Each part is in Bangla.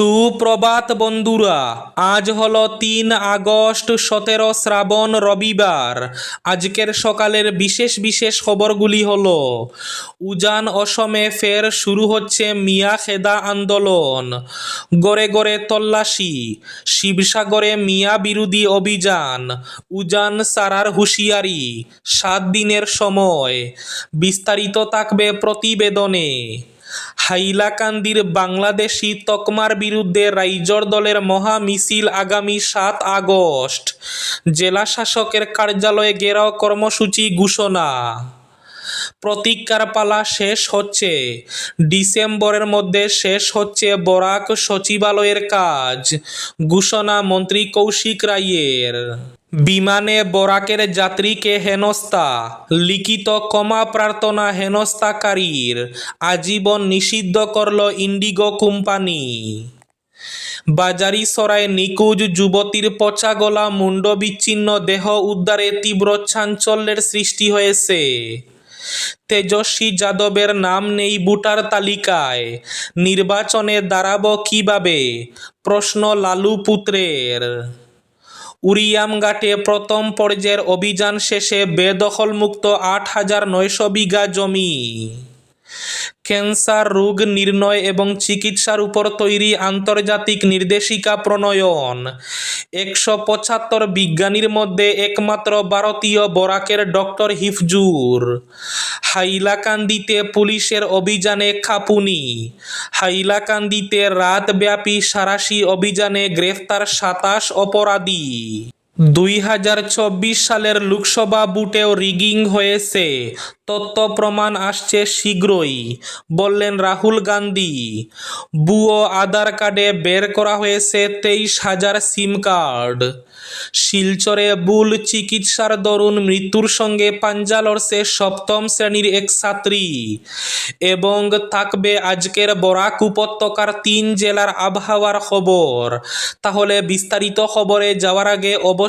সুপ্রভাত বন্ধুরা, আজ হলো তিন আগস্ট সতেরো শ্রাবণ রবিবার। আজকের সকালের বিশেষ বিশেষ খবরগুলি হল, উজান অসমে ফের শুরু হচ্ছে মিয়া খেদা আন্দোলন। গড়ে গড়ে তল্লাশি, শিবসাগরে মিয়া বিরোধী অভিযান, উজান সারার হুঁশিয়ারি, সাত দিনের সময়। বিস্তারিত থাকবে প্রতিবেদনে। হাইলাকান্দির বাংলাদেশি তকমার বিরুদ্ধে রাইজর দলের মহা মিছিল আগামী সাত আগস্ট। জেলা শাসকের কার্যালয়ে গেরাও কর্মসূচি ঘোষণা। প্রতিজ্ঞার পালা শেষ হচ্ছে। ডিসেম্বরের মধ্যে শেষ হচ্ছে বরাক সচিবালয়ের কাজ, ঘোষণা মন্ত্রী কৌশিক রায়ের। বিমানে বরাকের যাত্রীকে হেনস্থা, লিখিত ক্ষমা প্রার্থনা হেনস্থাকারীর আজীবন নিষিদ্ধ করল ইন্ডিগো কোম্পানি। বাজারিসরায় নিখোঁজ যুবতীর পচা গলা, মুন্ড বিচ্ছিন্ন, দেহ উদ্ধারে তীব্র চাঞ্চল্যের সৃষ্টি হয়েছে। তেজস্বী যাদবের নাম নেই ভোটার তালিকায়। নির্বাচনে দাঁড়াব কীভাবে? প্রশ্ন লালু পুত্রের উরিয়ামঘাটে প্রথম পর্যায়ের অভিযান শেষে বেদখলমুক্ত আট হাজার নয়শো বিঘা জমি। ক্যান্সার, রোগ নির্ণয় এবং চিকিৎসার উপর তৈরি আন্তর্জাতিক নির্দেশিকা প্রণয়ন। একশো পঁচাত্তর বিজ্ঞানীর মধ্যে একমাত্র ভারতীয় বরাকের ডক্টর হিফজুর। হাইলাকান্দিতে পুলিশের অভিযানে খাপুনি। হাইলাকান্দিতে রাতব্যাপী সারাশি অভিযানে গ্রেফতার সাতাশ অপরাধী। দুই হাজার চব্বিশ সালের লোকসভা বুটেও রিগিং হয়েছে। তথ্য প্রমাণ আসছে শীঘ্রই, বললেন রাহুল গান্ধী। বুয়ো আধার কার্ডে বের করা হয়েছে তেইশ হাজার সিম কার্ড। শিলচরে বুল চিকিৎসার দরুন মৃত্যুর সঙ্গে পাঞ্জা লড়ছে সপ্তম শ্রেণির এক ছাত্রী। এবং থাকবে আজকের বরাক উপত্যকার তিন জেলার আবহাওয়ার খবর। তাহলে বিস্তারিত খবরে যাওয়ার আগে অবশ্যই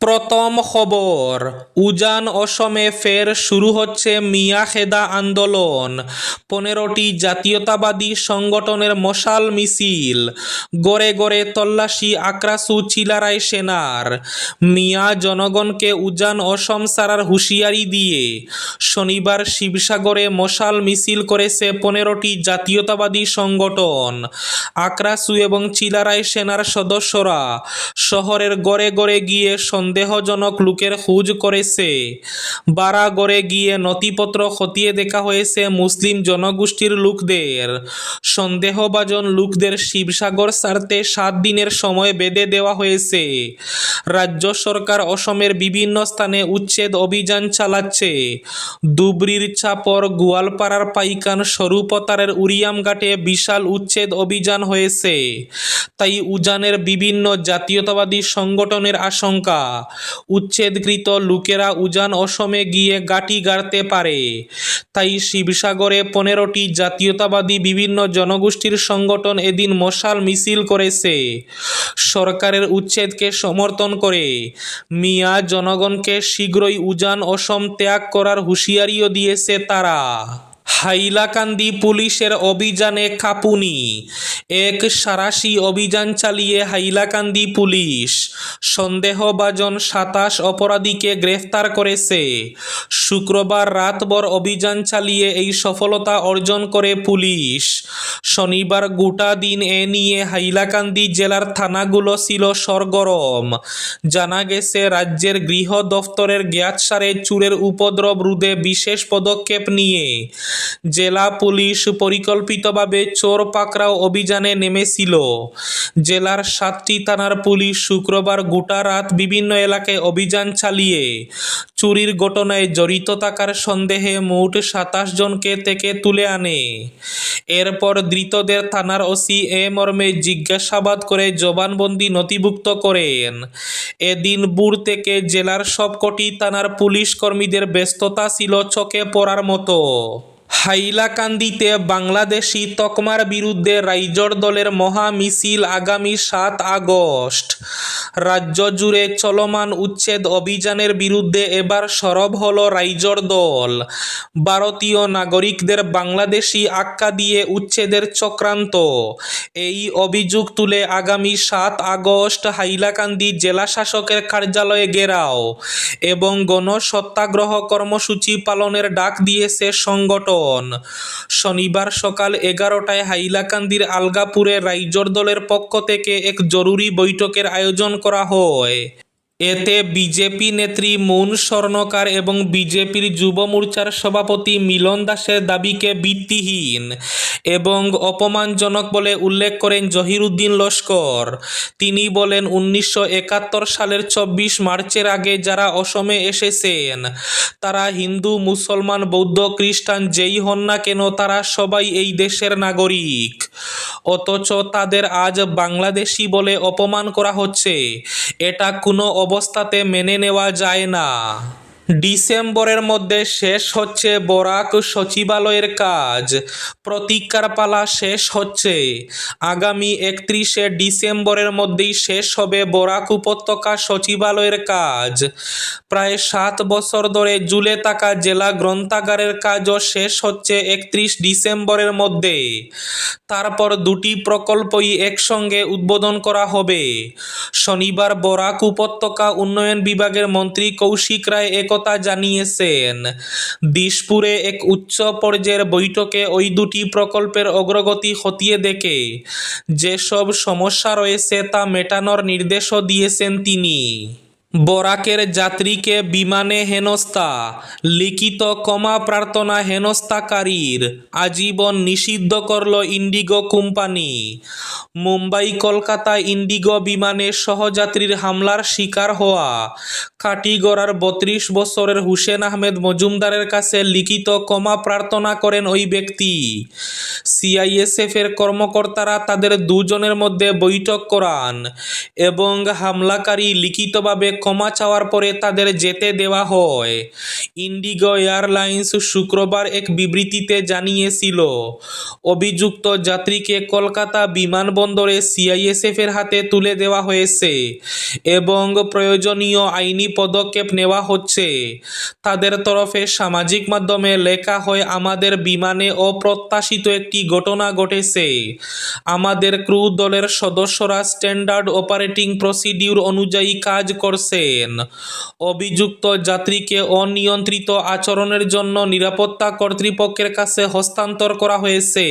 প্রথম খবর, উজান অসমে ফের শুরু হচ্ছে মিয়া খেদা আন্দোলন। পনেরোটি জাতীয়তাবাদী সংগঠনের মশাল মিছিল। গড়ে গড়ে তল্লাশি আক্রাসু চিলারায় সেনার। মিয়া জনগণকে উজান অসম সারার হুঁশিয়ারি দিয়ে। শনিবার শিবসাগরে মশাল মিছিল করেছে পনেরোটি জাতীয়তাবাদী সংগঠন। আক্রাসু এবং চিলারায় সেনার সদস্যরা শহরের গড়ে গড়ে গিয়ে সন্দেহজনক লোকের খোঁজ করেছে। বারাগড়ে গিয়ে নথিপত্র খতিয়ে দেখা হয়েছে মুসলিম জনগোষ্ঠীর লোকদের। সন্দেহভাজন লোকদের শিবসাগর সারতে সাত দিনের সময় বেঁধে দেওয়া হয়েছে। রাজ্য সরকার অসমের বিভিন্ন স্থানে উচ্ছেদ অভিযান চালাচ্ছে। ধুবড়ির চাপর গোয়ালপাড়ার পাইকান স্বরূপতারের উরিয়ামঘাটে বিশাল উচ্ছেদ অভিযান হয়েছে। তাই উজানের বিভিন্ন জাতীয়তাবাদী সংগঠনের আশঙ্কা। উচ্ছেদকৃত লোকেরা উজান অসমে গিয়ে গাটি গাড়তে পারে। তাই শিবসাগরে পনেরোটি জাতীয়তাবাদী বিভিন্ন জনগোষ্ঠীর সংগঠন এদিন মশাল মিছিল করেছে। সরকারের উচ্ছেদকে সমর্থন করে মিয়া জনগণকে শীঘ্রই উজান অসম ত্যাগ করার হুঁশিয়ারিও দিয়েছে তারা। হাইলাকান্দি পুলিশের অভিযানে কাপুনি এক সারাশি অভিযান চালিয়ে হাইলাকান্দি পুলিশ সন্দেহভাজন সাতাশ অপরাধীকে গ্রেফতার করেছে। শুক্রবার রাতভর অভিযান চালিয়ে এই সফলতা অর্জন করে পুলিশ। শনিবার গোটা দিন এ নিয়ে হাইলাকান্দি জেলার থানাগুলো ছিল সরগরম। জানা গেছে, রাজ্যের গৃহ দফতরের জ্ঞাতসারে চুরের উপদ্রব রোধে বিশেষ পদক্ষেপ নিয়ে জেলা পুলিশ পরিকল্পিতভাবে চোর পাকড়াও অভিযানে নেমেছিল। জেলার সাতটি থানার পুলিশ শুক্রবার গোটা রাত বিভিন্ন এলাকায় অভিযান চালিয়ে চুরির ঘটনায় জড়িত থাকার সন্দেহে মোট সাতাশ জনকে থেকে তুলে আনে। এরপর ধৃতদের থানার ওসি এ মর্মে জিজ্ঞাসাবাদ করে জবানবন্দি নথিভুক্ত করেন। এদিন বুর থেকে জেলার সবকটি থানার পুলিশ কর্মীদের ব্যস্ততা ছিল চোখে পড়ার মতো। হাইলাকান্দিতে বাংলাদেশি তকমার বিরুদ্ধে রাইজর দলের মহা মিছিল আগামী সাত আগস্ট। রাজ্য জুড়ে চলমান উচ্ছেদ অভিযানের বিরুদ্ধে এবার সরব হল রাইজর দল। ভারতীয় নাগরিকদের বাংলাদেশি আক্কা দিয়ে উচ্ছেদের চক্রান্ত। এই অভিযোগ তুলে আগামী সাত আগস্ট হাইলাকান্দি জেলা শাসকের কার্যালয়ে ঘেরাও এবং গণসত্যাগ্রহ কর্মসূচি পালনের ডাক দিয়েছে সংগঠন। শনিবার সকাল এগারোটায় হাইলাকান্দির আলগাপুরে রাইজর দলের পক্ষ থেকে এক জরুরি বৈঠকের আয়োজন করা হয়। এতে বিজেপি নেত্রী মুন স্বর্ণকার এবং বিজেপির যুব মোর্চার সভাপতি মিলন দাসের দাবিকে ভিত্তিহীন এবং অপমানজনক বলে উল্লেখ করেন জহিরুদ্দিন লস্কর। তিনি বলেন, উনিশশো একাত্তর সালের চব্বিশ মার্চের আগে যারা অসমে এসেছেন, তারা হিন্দু, মুসলমান, বৌদ্ধ, খ্রিস্টান, যেই হন না কেন, তারা সবাই এই দেশের নাগরিক। অথচ তাদের আজ বাংলাদেশি বলে অপমান করা হচ্ছে। এটা কোনো অবস্থাতে মেনে নেওয়া যায় না। ডিসেম্বরের মধ্যে শেষ হচ্ছে বরাক সচিবালয়ের কাজ। প্রতিজ্ঞার পালা শেষ হচ্ছে। আগামী একত্রিশে ডিসেম্বরের মধ্যেই শেষ হবে বরাক উপত্যকা সচিবালয়ের কাজ। প্রায় সাত বছর ধরে ঝুলে থাকা জেলা গ্রন্থাগারের কাজও শেষ হচ্ছে একত্রিশ ডিসেম্বরের মধ্যে। তারপর দুটি প্রকল্পই একসঙ্গে উদ্বোধন করা হবে। শনিবার বরাক উপত্যকা উন্নয়ন বিভাগের মন্ত্রী কৌশিক রায় একথা জানিয়েছেন। দিশপুরে এক উচ্চ পর্যায়ের বৈঠকে ওই দুটি প্রকল্পের অগ্রগতি খতিয়ে দেখে যেসব সমস্যা রয়েছে তা মেটানোর নির্দেশও দিয়েছেন তিনি। বরাকের যাত্রীকে বিমানে হেনস্থা, লিখিত ক্ষমা প্রার্থনা হেনস্থাকারীর আজীবন নিষিদ্ধ করল Indigo company. Mumbai, Kolkata Indigo বিমানে সহযাত্রীর হামলার শিকার হওয়া কাটিগড়ার বত্রিশ বছরের হুসেন আহমেদ মজুমদারের কাছে লিখিত ক্ষমা প্রার্থনা করেন ওই ব্যক্তি। সিআইএসএফ এর কর্মকর্তারা তাদের দুজনের মধ্যে বৈঠক করান এবং হামলাকারী লিখিতভাবে ক্ষমা চাওয়ার পরে তাদের যেতে দেওয়া হয়। ইন্ডিগো এয়ারলাইন্স শুক্রবার এক বিবৃতিতে জানিয়েছিল, অভিযুক্ত যাত্রীকে কলকাতা বিমানবন্দরে সিআইএসএফ এর হাতে তুলে দেওয়া হয়েছে এবং প্রয়োজনীয় আইনি পদক্ষেপ নেওয়া হচ্ছে। তাদের তরফে সামাজিক মাধ্যমে লেখা হয়, আমাদের বিমানে অপ্রত্যাশিত একটি ঘটনা ঘটেছে। আমাদের ক্রু দলের সদস্যরা স্ট্যান্ডার্ড অপারেটিং প্রসিডিউর অনুযায়ী কাজ করছেন অভিযুক্ত যাত্রীকে অনিয়ন্ত্রিত আচরণের জন্য নিরাপত্তা কর্তৃপক্ষের কাছে হস্তান্তর করা হয়েছে।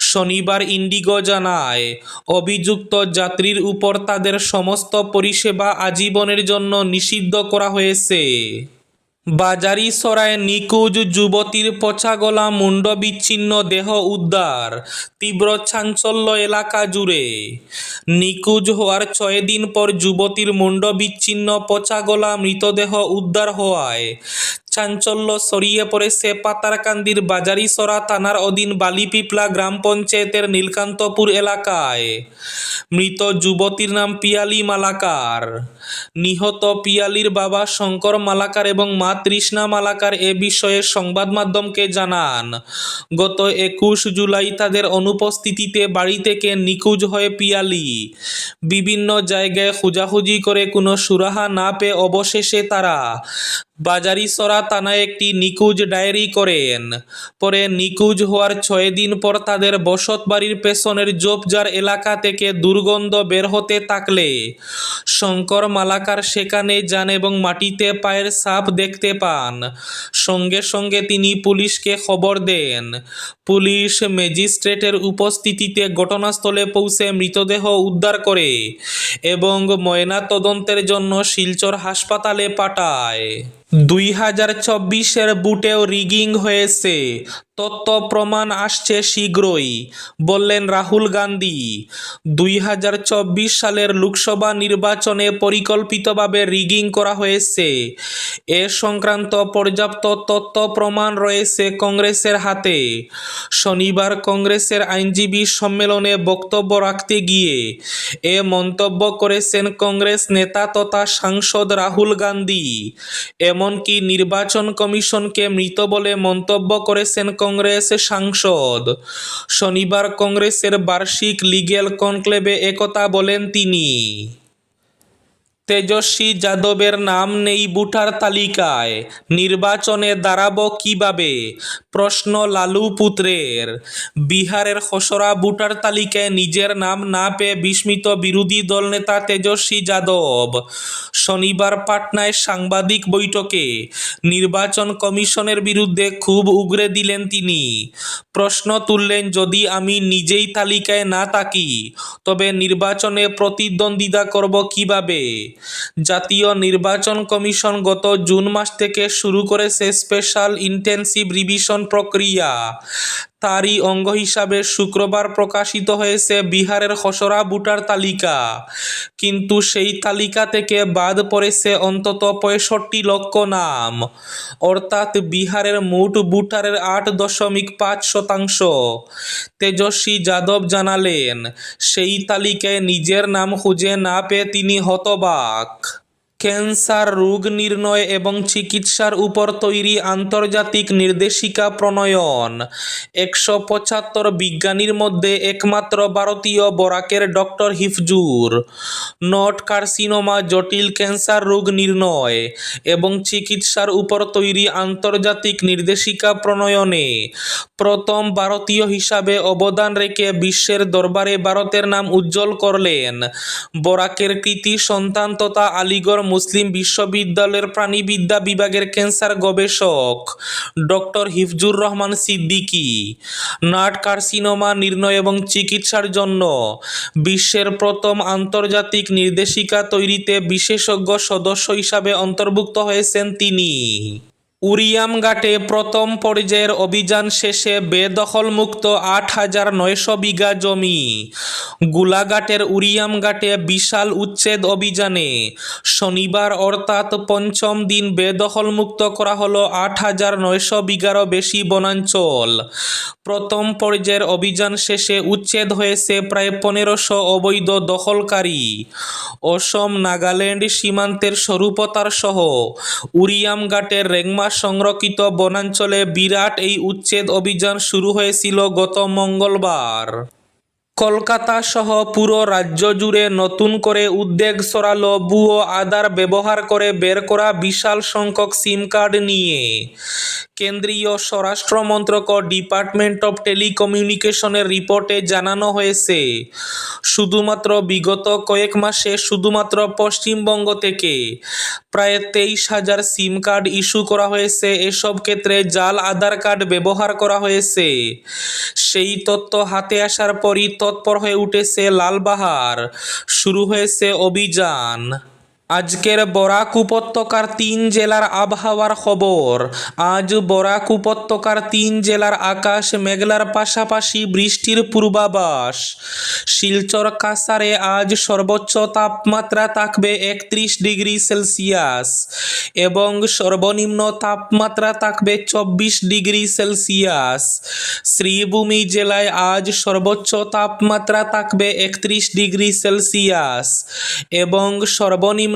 শনিবার ইন্ডিগো জানায়, অভিযুক্ত যাত্রীর উপর তাদের সমস্ত পরিষেবা আজীবনের জন্য নিষিদ্ধ করা হয়েছে। বাজারিসরায় নিখোঁজ যুবতীর পচাগলা মুন্ড বিচ্ছিন্ন দেহ উদ্ধার, তীব্র চাঞ্চল্য এলাকা জুড়ে। নিখোঁজ হওয়ার ছয় দিন পর যুবতীর মুন্ড বিচ্ছিন্ন পচাগলা মৃতদেহ উদ্ধার হওয়ায় চাঞ্চল্য ছড়িয়ে পড়েছে পাতারকান্দির বাজারিসরা থানার অধীন বালিপিপলা গ্রাম পঞ্চায়েতের নীলকান্তপুর এলাকায়। মৃত যুবতীর নাম পিয়ালি মালাকার। নিহত পিয়ালির বাবা শঙ্কর মালাকার এবং মা তৃষ্ণা মালাকার এ বিষয়ে সংবাদ মাধ্যমকে জানান। গত একুশ জুলাই তাদের অনুপস্থিতিতে বাড়ি থেকে নিখোঁজ হয়ে পিয়ালি। বিভিন্ন জায়গায় খোঁজাখুঁজি করে কোনো সুরাহা না পেয়ে অবশেষে তারা বাজারিসরা তানা একটি নিখোঁজ ডায়েরি করেন। পরে নিখোঁজ হওয়ার ছয় দিন পর তাদের বসত বাড়ির পেছনের জোপজার এলাকা থেকে দুর্গন্ধ বের হতে থাকলে। শঙ্কর মালাকার সেখানে যান এবং মাটিতে পায়ের সাপ দেখতে পান। সঙ্গে সঙ্গে তিনি পুলিশকে খবর দেন। পুলিশ ম্যাজিস্ট্রেটের উপস্থিতিতে ঘটনাস্থলে পৌঁছে মৃতদেহ উদ্ধার করে এবং ময়না তদন্তের জন্য শিলচর হাসপাতালে পাঠায়। দুই হাজার চব্বিশের বুটেও রিগিং হয়েছে। তথ্য প্রমাণ আসছে শীঘ্রই, বললেন রাহুল গান্ধী। দুই হাজার চব্বিশ সালের লোকসভা নির্বাচনে পরিকল্পিতভাবে রিগিং করা হয়েছে। এ সংক্রান্ত পর্যাপ্ত তথ্য প্রমাণ রয়েছে কংগ্রেসের হাতে। শনিবার কংগ্রেসের আইনজীবী সম্মেলনে বক্তব্য রাখতে গিয়ে এ মন্তব্য করেছেন কংগ্রেস নেতা তথা সাংসদ রাহুল গান্ধী। এ এমনকি নির্বাচন কমিশনকে মৃত বলে মন্তব্য করেছেন কংগ্রেস সাংসদ। শনিবার কংগ্রেসের বার্ষিক লিগ্যাল কনক্লেভে একথা বলেন তিনি। তেজস্বী যাদবের নাম নেই ভোটার তালিকায়, নির্বাচনে দাঁড়াব কীভাবে? প্রশ্ন লালু পুত্রের। বিহারের খসড়া ভোটার তালিকায় নিজের নাম না পেয়ে বিস্মিত বিরোধী দলনেতা তেজস্বী যাদব। শনিবার পাটনায় সাংবাদিক বৈঠকে নির্বাচন কমিশনের বিরুদ্ধে খুব উগরে দিলেন তিনি। প্রশ্ন তুললেন, যদি আমি নিজেই তালিকায় না থাকি, তবে নির্বাচনে প্রতিদ্বন্দ্বিতা করব কীভাবে? জাতীয় নির্বাচন কমিশন গত জুন মাস থেকে শুরু করেছে স্পেশাল ইন্টেন্সিভ রিভিশন প্রক্রিয়া। তারই অঙ্গ হিসাবে শুক্রবার প্রকাশিত হয়েছে বিহারের খসড়া ভোটার তালিকা। কিন্তু সেই তালিকা থেকে বাদ পড়েছে অন্তত পঁয়ষট্টি লক্ষ নাম। অর্থাৎ বিহারের মোট ভোটারের আট দশমিক পাঁচ শতাংশ। তেজস্বী যাদব জানালেন, সেই তালিকায় নিজের নাম খুঁজে না পেয়ে তিনি হতবাক। ক্যান্সার, রোগ নির্ণয় এবং চিকিৎসার উপর তৈরি আন্তর্জাতিক নির্দেশিকা প্রণয়ন। একশো পঁচাত্তর বিজ্ঞানীর মধ্যে একমাত্র ভারতীয় বরাকের ডক্টর হিফজুর। নট কার্সিনোমা জটিল ক্যান্সার রোগ নির্ণয় এবং চিকিৎসার উপর তৈরি আন্তর্জাতিক নির্দেশিকা প্রণয়নে প্রথম ভারতীয় হিসাবে অবদান রেখে বিশ্বের দরবারে ভারতের নাম উজ্জ্বল করলেন। বরাকের কৃতি সন্তান তথা আলিগড় মুসলিম বিশ্ববিদ্যালয়ের প্রাণীবিদ্যা বিভাগের ক্যান্সার গবেষক doctor Hifzur Rahman Siddiqui. NUT carcinoma নির্ণয় এবং চিকিৎসার জন্য বিশ্বের প্রথম আন্তর্জাতিক নির্দেশিকা তৈরিতে বিশেষজ্ঞ সদস্য হিসাবে অন্তর্ভুক্ত হয়েছেন তিনি। উরিয়ামঘাটে প্রথম পর্যায়ের অভিযান শেষে বেদখলমুক্ত আট হাজার নয়শো বিঘা জমি। গোলাঘাটের উরিয়ামঘাটে বিশাল উচ্ছেদ অভিযানে শনিবার অর্থাৎ পঞ্চম দিন বেদখলমুক্ত করা হলো আট হাজার নয়শো বিঘারও বেশি বনাঞ্চল। প্রথম পর্যায়ের অভিযান শেষে উচ্ছেদ হয়েছে প্রায় পনেরোশো অবৈধ দখলকারী। অসম নাগাল্যান্ড সীমান্তের স্বরূপতার সহ উরিয়ামঘাটের রেংমা সংরক্ষিত বনাঞ্চলে বিরাট এই উচ্ছেদ অভিযান শুরু হয়েছিল গত মঙ্গলবার। কলকাতা সহ পুরো রাজ্য জুড়ে নতুন করে উদ্বেগ সরালো ভুয়ো আধার ব্যবহার করে বের করা বিশাল সংখ্যক সিম কার্ড নিয়ে। কেন্দ্রীয় স্বরাষ্ট্র মন্ত্রক ডিপার্টমেন্ট অফ টেলিকমিউনিকেশনের রিপোর্টে জানানো হয়েছে, শুধুমাত্র বিগত কয়েক মাসে শুধুমাত্র পশ্চিমবঙ্গ থেকে প্রায় তেইশ হাজার সিম কার্ড ইস্যু করা হয়েছে। এসব ক্ষেত্রে জাল, আধার কার্ড ব্যবহার করা হয়েছে। সেই তথ্য হাতে আসার পরই তৎপর হয়ে উঠেছে লালবাহার। শুরু হয়েছে অভিযান। আজকের বরাক উপত্যকার তিন জেলার আবহাওয়ার খবর। আজ বরাক উপত্যকার তিন জেলার আকাশ মেঘলার পাশাপাশি বৃষ্টির পূর্বাভাস। শিলচর কাসারে আজ সর্বোচ্চ তাপমাত্রা থাকবে একত্রিশ ডিগ্রি সেলসিয়াস এবং সর্বনিম্ন তাপমাত্রা থাকবে চব্বিশ ডিগ্রি সেলসিয়াস। শ্রীভূমি জেলায় আজ সর্বোচ্চ তাপমাত্রা থাকবে একত্রিশ ডিগ্রি সেলসিয়াস এবং সর্বনিম্ন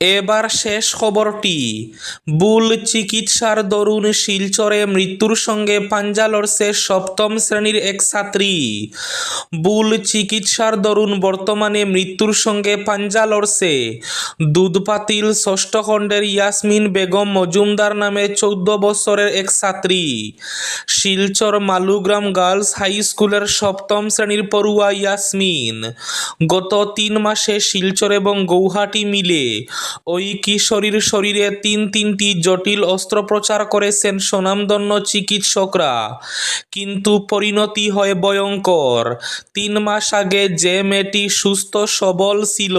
এবার শেষ খবরটি। বুল চিকিৎসার দরুন শিলচরে মৃত্যুর সঙ্গে পাঞ্জা লড়ছে সপ্তম শ্রেণির এক ছাত্রী। বুল চিকিৎসার দরুন বর্তমানে মৃত্যুর সঙ্গে পাঞ্জা লড়ছে দুধপাতিল ষষ্ঠ খণ্ডের ইয়াসমিন বেগম মজুমদার নামে চৌদ্দ বছরের এক ছাত্রী। শিলচর মালুগ্রাম গার্লস হাই স্কুলের সপ্তম শ্রেণির পড়ুয়া ইয়াসমিন। গত তিন মাসে শিলচর এবং গৌহাটি মিলে ওই কিশোরীর শরীরে তিন তিনটি জটিল অস্ত্রোপচার করেছেন স্বনামধন্য চিকিৎসকরা। কিন্তু পরিণতি হয় ভয়ঙ্কর। তিন মাস আগে যে মেয়েটি সুস্থ, সবল ছিল,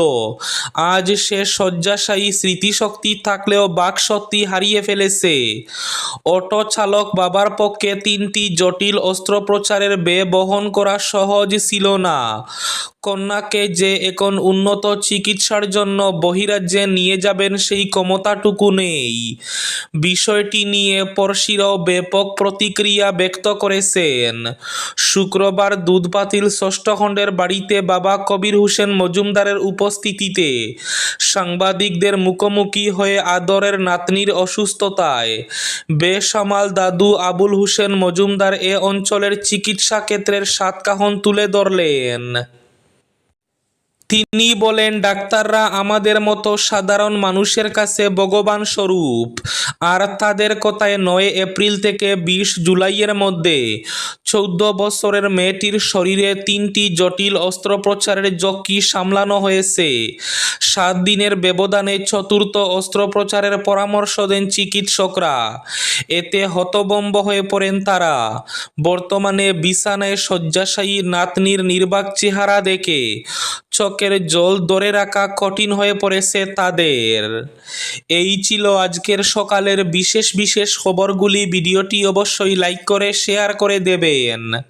আজ সে শয্যাশায়ী স্মৃতিশক্তি থাকলেও বাকশক্তি হারিয়ে ফেলেছে। অটো চালক বাবার পক্ষে তিনটি জটিল অস্ত্রোপচারের ব্যয় বহন করা সহজ ছিল না। কন্যাকে যে এখন উন্নত চিকিৎসার জন্য বহিরাজ্যে নিয়ে যাবেন সেই ক্ষমতাটুকু নেই। বিষয়টি নিয়ে পড়শিরাও ব্যাপক প্রতিক্রিয়া ব্যক্ত করেছেন। শুক্রবার দুধপাতিল ষষ্ঠ খণ্ডের বাড়িতে বাবা কবির হোসেন মজুমদারের উপস্থিতিতে সাংবাদিকদের মুখোমুখি হয়ে আদরের নাতনির অসুস্থতায় বেসামাল দাদু আবুল হোসেন মজুমদার এ অঞ্চলের চিকিৎসা ক্ষেত্রের সাতকাহন তুলে ধরলেন। তিনি বলেন, ডাক্তাররা আমাদের মতো সাধারণ মানুষের কাছে ভগবান স্বরূপ, আর তাদের কথায় নয় এপ্রিল থেকে বিশ জুলাইয়ের মধ্যে। চৌদ্দ বছরের মেয়েটির শরীরে তিনটি জটিল অস্ত্রোপচারের ঝক্কি সামলানো হয়েছে। সাত দিনের ব্যবধানে চতুর্থ অস্ত্রোপচারের পরামর্শ দেন চিকিৎসকরা। এতে হতবম্ব হয়ে পড়েন তারা। বর্তমানে বিছানায় শয্যাশায়ী নাতনির নির্বাক চেহারা দেখে চকের জল ধরে রাখা কঠিন হয়ে পড়েছে তাদের। এই ছিল আজকের সকালের বিশেষ বিশেষ খবরগুলি। ভিডিওটি অবশ্যই লাইক করে, শেয়ার করে என்ன